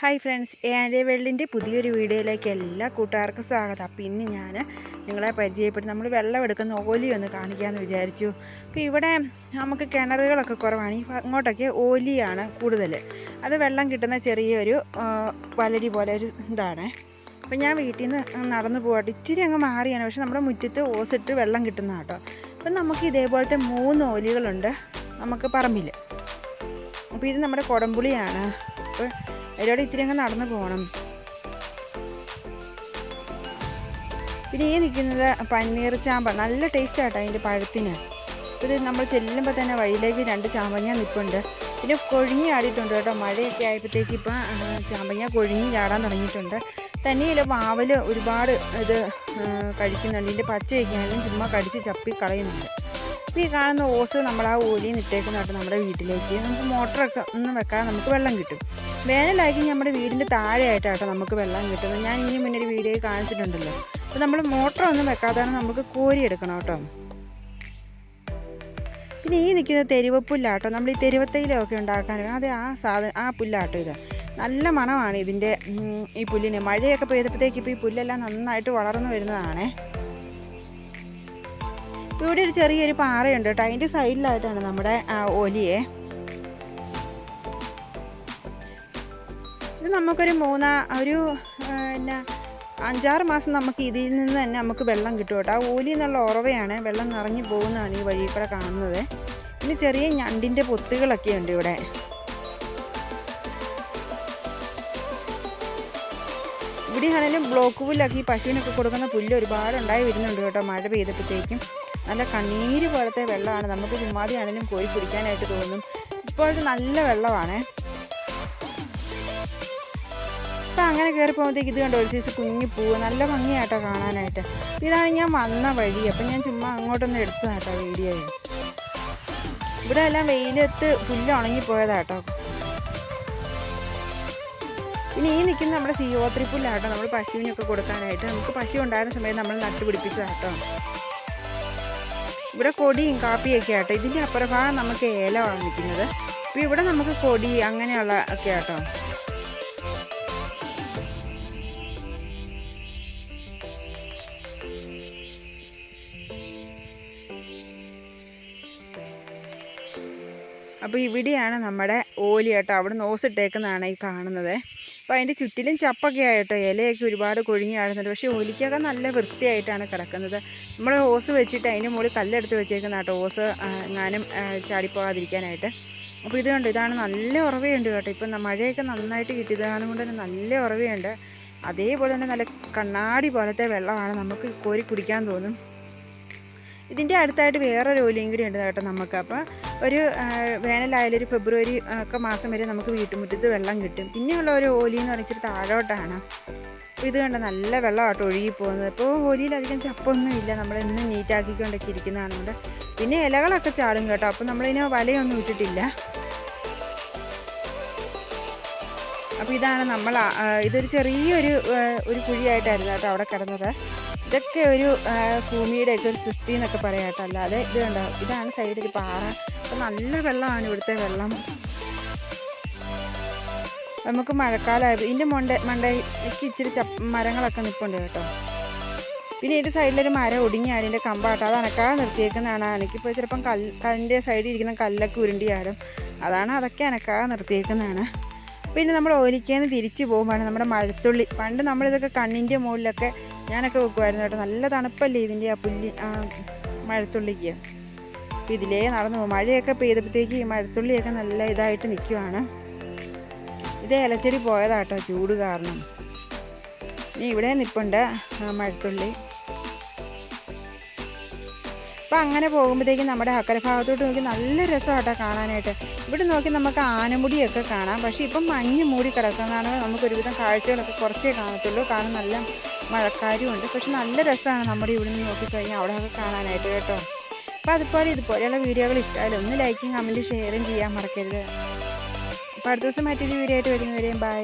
Hi friends എന്റെ വെള്ളിന്റെ പുതിയൊരു വീഡിയോയിലേക്ക് എല്ലാ കൂട്ടുകാർക്കും സ്വാഗതം. അപ്പം ഇന്ന് ഞാൻ നിങ്ങളെ പരിചയപ്പെട്ട് നമ്മൾ വെള്ളം എടുക്കുന്ന ഓലി ഒന്ന് കാണിക്കാമെന്ന് വിചാരിച്ചു. അപ്പോൾ ഇവിടെ നമുക്ക് കിണറുകളൊക്കെ കുറവാണ്. അങ്ങോട്ടൊക്കെ ഓലിയാണ് കൂടുതൽ അത് വെള്ളം കിട്ടുന്ന ചെറിയൊരു വലരി പോലെ ഒരു ഇതാണ്. അപ്പോൾ ഞാൻ വീട്ടിൽ നിന്ന് നടന്നു പോകട്ടെ ഇച്ചിരി അങ്ങ് മാറിയാണ്. പക്ഷെ നമ്മുടെ മുറ്റത്ത് ഓസിട്ട് വെള്ളം കിട്ടുന്ന കേട്ടോ അപ്പം നമുക്ക് ഇതേപോലത്തെ മൂന്ന് ഓലികളുണ്ട് നമുക്ക് പറമ്പിൽ അപ്പോൾ ഇത് നമ്മുടെ കുടംപുളിയാണ്. അപ്പോൾ അതിലൂടെ ഇത്തിരി അങ്ങ് നടന്നു പോകണം പിന്നെ ഈ നിൽക്കുന്നത് പനീർ ചാമ്പ. നല്ല ടേസ്റ്റ് ആട്ടോ അതിന്റെ പഴത്തിന്. ഇത് നമ്മൾ ചെല്ലുമ്പോൾ തന്നെ വഴിയിലേക്ക് രണ്ട് ചാമ്പങ്ങ നിൽപ്പുണ്ട്. പിന്നെ കൊഴിഞ്ഞ് ചാടിയിട്ടുണ്ട് കേട്ടോ. മഴയൊക്കെ ആയപ്പോഴത്തേക്ക് ഇപ്പം ചാമ്പങ്ങ കൊഴിഞ്ഞ് ചാടാൻ തുടങ്ങിയിട്ടുണ്ട്. തന്നെയിൽ വാവൽ ഒരുപാട് ഇത് കഴിക്കുന്നുണ്ട്. ഇതിന്റെ പച്ചയൊക്കെ ആയാലും ചുമ്മാ കടിച്ച് ചപ്പി കളയുന്നുണ്ട്. അപ്പോൾ ഈ കാണുന്ന ഓസ് നമ്മൾ ആ ഓലിയിൽ കേട്ടോ നമ്മുടെ വീട്ടിലേക്ക്. നമുക്ക് മോട്ടറൊക്കെ ഒന്നും വെക്കാതെ നമുക്ക് വെള്ളം കിട്ടും. വേനലാക്കി നമ്മുടെ വീടിന്റെ താഴെയായിട്ടാട്ടോ നമുക്ക് വെള്ളം കിട്ടുന്നത്. ഞാൻ ഇനി മുന്നേ ഒരു വീഡിയോ കാണിച്ചിട്ടുണ്ടല്ലോ. അപ്പോൾ നമ്മൾ മോട്ടറൊന്നും വെക്കാതാണ് നമുക്ക് കോരി എടുക്കണം കേട്ടോ. പിന്നെ ഈ നിൽക്കുന്ന തെരുവ പുല്ലാട്ടോ. നമ്മൾ ഈ തെരുവത്തയിലൊക്കെ ഉണ്ടാക്കാൻ അത് ആ സാധനം ആ പുല്ലാട്ടോ ഇത്. നല്ല മണമാണ് ഇതിന്റെ ഈ പുല്ലിന്. മഴയൊക്കെ പെയ്തപ്പോഴത്തേക്ക് ഇപ്പോൾ ഈ പുല്ലെല്ലാം നന്നായിട്ട് വളർന്നു വരുന്നതാണേ. ഇവിടെ ഒരു ചെറിയൊരു പാറയുണ്ട് കേട്ടോ. അതിന്റെ സൈഡിലായിട്ടാണ് നമ്മുടെ ആ, ഇത് നമുക്കൊരു മൂന്നാ ഒരു എന്നാ അഞ്ചാറ് മാസം നമുക്ക് ഇതിൽ നിന്ന് തന്നെ നമുക്ക് വെള്ളം കിട്ടും കേട്ടോ. ആ ഓലി എന്നുള്ള ഉറവയാണ് വെള്ളം നിറഞ്ഞു പോകുന്നതാണ് ഈ വഴി കൂടെ കാണുന്നത്. പിന്നെ ചെറിയ ഞണ്ടിന്റെ പൊത്തുകളൊക്കെ ഉണ്ട് ഇവിടെ. ഇവിടെ ആണെങ്കിലും ബ്ലോക്ക് പുല്ലൊക്കെ ഈ പശുവിനൊക്കെ കൊടുക്കുന്ന പുല്ല് ഒരുപാട് ഉണ്ടായി വരുന്നുണ്ട് കേട്ടോ മഴ പെയ്തപ്പോഴത്തേക്കും. നല്ല കണ്ണീര് പോലത്തെ വെള്ളമാണ്. നമുക്ക് ചുമ്മാതിയാണെങ്കിലും കോരി കുടിക്കാനായിട്ട് തോന്നും. ഇപ്പോഴത്തെ നല്ല വെള്ളമാണേ. അപ്പം അങ്ങനെ കയറി പോകുമ്പോഴത്തേക്ക് ഇത് കണ്ടോ ഒരു സൈസ് കുഞ്ഞു പൂവ് നല്ല ഭംഗിയാട്ടോ കാണാനായിട്ട്. ഇതാണ് ഞാൻ വന്ന വഴി. അപ്പം ഞാൻ ചുമ്മാ അങ്ങോട്ടൊന്ന് എടുത്തതാട്ടോ വീഡിയോ. ഇവിടെ എല്ലാം വെയിലത്ത് പുല്ല് ഉണങ്ങിപ്പോയതാട്ടോ. ഇനി ഈ നിൽക്കുന്ന നമ്മുടെ സിയോത്രി പുല്ലാട്ടോ നമ്മൾ പശുവിനൊക്കെ കൊടുക്കാനായിട്ട്. നമുക്ക് പശു ഉണ്ടായിരുന്ന സമയത്ത് നമ്മൾ നട്ടുപിടിപ്പിച്ചതാട്ടോ ഇവിടെ കൊടിയും കാപ്പിയൊക്കെ ആട്ടോ. ഇതിന്റെ അപ്പുറഭാഗം നമുക്ക് ഏലമാണ് നിൽക്കുന്നത്. അപ്പോൾ ഇവിടെ നമുക്ക് കൊടി അങ്ങനെയുള്ള ഒക്കെ ആട്ടോ അപ്പോൾ ഇവിടെയാണ് നമ്മുടെ ഓലി കേട്ടോ അവിടെ നോസിട്ടേക്കുന്നതാണ് ഈ കാണുന്നത്. അപ്പോൾ അതിന്റെ ചുറ്റിലും ചപ്പൊക്കെ ആയിട്ടോ ഇലയൊക്കെ ഒരുപാട് കൊഴിഞ്ഞ് കാണുന്നുണ്ട് പക്ഷേ ഓലിക്കൊക്കെ നല്ല വൃത്തിയായിട്ടാണ് കിടക്കുന്നത്. നമ്മൾ ഓസ് വെച്ചിട്ട് അതിന്റെ മുകളിൽ കല്ലെടുത്ത് വെച്ചേക്കുന്ന കേട്ടോ ഓസ് എങ്ങാനും ചാടിപ്പോകാതിരിക്കാനായിട്ട്. അപ്പോൾ ഇത് കണ്ടോ ഇതാണ് നല്ല ഉറവയുണ്ട് കേട്ടോ. ഇപ്പം മഴയൊക്കെ നന്നായിട്ട് കിട്ടിയത് കൊണ്ട് തന്നെ നല്ല ഉറവയുണ്ട്. അതേപോലെ തന്നെ നല്ല കണ്ണാടി പോലത്തെ വെള്ളമാണ് നമുക്ക് കോരി കുടിക്കാൻ തോന്നും. ഇതിന്റെ അടുത്തായിട്ട് വേറൊരു ഓലിയും കൂടി ഉണ്ട് കേട്ടോ നമുക്ക്. അപ്പോൾ ഒരു വേനലായാലും ഒരു ഫെബ്രുവരി ഒക്കെ മാസം വരെ നമുക്ക് വീട്ടുമുറ്റത്ത് വെള്ളം കിട്ടും. പിന്നെയുള്ള ഒരു ഓലി എന്ന് പറഞ്ഞിട്ട് താഴോട്ടാണ്. അപ്പോൾ ഇത് കണ്ട നല്ല വെള്ളമാട്ടോ ഒഴുകി പോകുന്നത് അപ്പോൾ ഓലിയിൽ അധികം ചപ്പൊന്നും ഇല്ല. നമ്മൾ എന്നും നീറ്റാക്കിക്കൊണ്ടൊക്കെ ഇരിക്കുന്നതാണ് കൊണ്ട് പിന്നെ ഇലകളൊക്കെ ചാടും കേട്ടോ. അപ്പോൾ നമ്മളിതിനെ വലയൊന്നും ഇട്ടിട്ടില്ല. അപ്പോൾ ഇതാണ് നമ്മൾ ഇതൊരു ചെറിയൊരു ഒരു കുഴിയായിട്ടായിരുന്നു കേട്ടോ അവിടെ കിടന്നത്. ഇതൊക്കെ ഒരു ആ, ഭൂമിയുടെ ഒക്കെ ഒരു സൃഷ്ടി എന്നൊക്കെ പറയാം കേട്ടോ. അല്ലാതെ ഇത് കണ്ടോ ഇതാണ് സൈഡിൽ പാറ. അപ്പം നല്ല വെള്ളമാണ് ഇവിടുത്തെ വെള്ളം. നമുക്ക് മഴക്കാലമായത് ഇതിന്റെ മൊണ്ട മണ്ടയ്ക്ക് ഇച്ചിരി ചപ്പ് മരങ്ങളൊക്കെ നിൽപ്പുണ്ട് കേട്ടോ. പിന്നെ ഇതിന്റെ സൈഡിലൊരു മരം ഒടിഞ്ഞ അതിന്റെ കമ്പാട്ടോ അത് അനക്കാതെ നിർത്തിയേക്കുന്നതാണ്. എനിക്കിപ്പോൾ ചിലപ്പം കല്ല് കല്ലിന്റെ സൈഡിൽ ഇരിക്കുന്ന കല്ലൊക്കെ ഉരുണ്ടിയാടും. അതാണ് അതൊക്കെ അനക്കാതെ നിർത്തിയേക്കുന്നതാണ്. പിന്നെ നമ്മൾ ഓലിക്കേന്ന് തിരിച്ച് പോകുമ്പോഴാണ് നമ്മുടെ മഴത്തുള്ളി. പണ്ട് നമ്മളിതൊക്കെ കണ്ണിന്റെ മുകളിലൊക്കെ ഞാനൊക്കെ വെക്കുമായിരുന്നു കേട്ടോ. നല്ല തണുപ്പല്ലേ ഇതിന്റെ ആ പുല്ലി മഴത്തുള്ളിക്ക്. ഇതിലേ നടന്നു പോകും. മഴയൊക്കെ പെയ്തപ്പോഴത്തേക്ക് ഈ മഴത്തുള്ളിയൊക്കെ നല്ല ഇതായിട്ട് നിൽക്കുവാണ്. ഇത് ഇലച്ചെടി പോയതാട്ടോ ചൂട് കാരണം. ഇനി ഇവിടെ നിൽപ്പുണ്ട് മഴത്തുള്ളി. അപ്പം അങ്ങനെ പോകുമ്പോഴത്തേക്കും നമ്മുടെ അക്കരെ ഭാഗത്തോട്ട് നോക്കി നല്ല രസമാട്ടോ കാണാനായിട്ട്. ഇവിടെ നോക്കി നമുക്ക് ആനമുടിയൊക്കെ കാണാം. പക്ഷേ ഇപ്പം മഞ്ഞ് മൂടി കിടക്കുന്നതാണ് നമുക്കൊരുവിധം കാഴ്ചകളൊക്കെ കുറച്ചേ കാണത്തുള്ളൂ. കാരണം നല്ല മഴക്കാരും ഉണ്ട്. പക്ഷെ നല്ല രസമാണ് നമ്മുടെ ഇവിടെ നിന്ന് നോക്കിക്കഴിഞ്ഞാൽ അവിടെയൊക്കെ കാണാനായിട്ട് കേട്ടോ. അപ്പോൾ അതുപോലെ ഇതുപോലെയുള്ള വീഡിയോകൾ ഇഷ്ടമായാലും ഒന്ന് ലൈക്കും കമന്റും ഷെയറും ചെയ്യാൻ മറക്കരുത്. അപ്പോൾ അടുത്ത ദിവസം മറ്റൊരു വീഡിയോ ആയിട്ട് വരുന്നവരെയും ബൈ.